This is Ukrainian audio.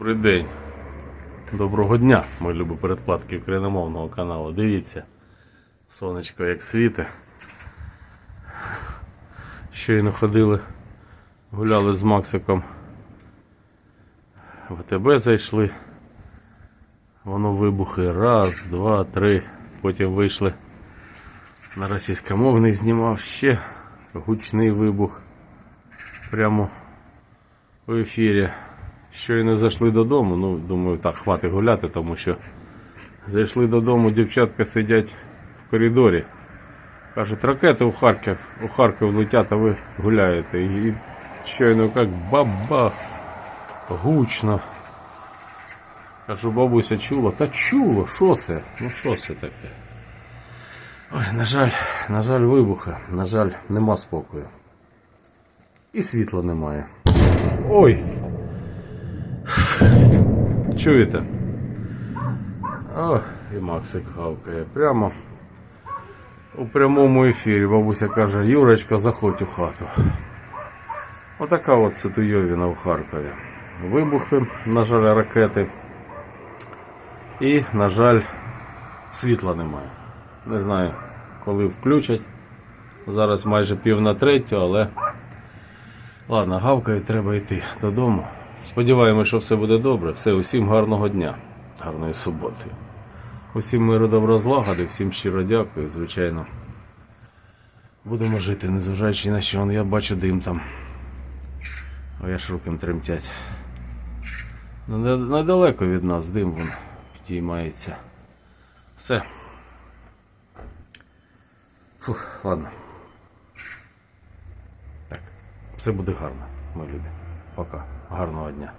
Добрий день. Доброго дня, мої любі передплатки україномовного каналу. Дивіться, сонечко як світе. Щойно ходили, гуляли з Максиком. В АТБ зайшли. Воно вибухи. Раз, два, три. Потім вийшли на російськомовний знімав ще гучний вибух. Прямо в ефірі. Щойно зайшли додому, ну, думаю, так, хватить гуляти, тому що зайшли додому, дівчатка сидять в коридорі. Кажуть, ракети у Харків, у Харків летять, а ви гуляєте. І щойно як бабах, гучно. Кажу, бабуся чула? Та чула, що це? Ну що це таке? Ой, на жаль, на жаль, вибухи, на жаль, нема спокою. І світла немає. Ой! Чуєте? О, і Максик гавкає. Прямо у прямому ефірі бабуся каже, Юрочка, заходь у хату. Отака от ситуйовіна в Харкові. Вибухи, на жаль, ракети. І, на жаль, світла немає. Не знаю, коли включать. Зараз майже пів на третю, але ладно, гавкає, треба йти додому. Сподіваємося, що все буде добре. Все, усім гарного дня, гарної суботи. Усім миру добро злагоди, всім щиро дякую, звичайно. Будемо жити, незважаючи на що я бачу дим там. О, я ж рукам тремтять. Ну, недалеко від нас дим вон підіймається. Все. Фух, ладно. Так, все буде гарно, мої люди. Пока. Гарного дня.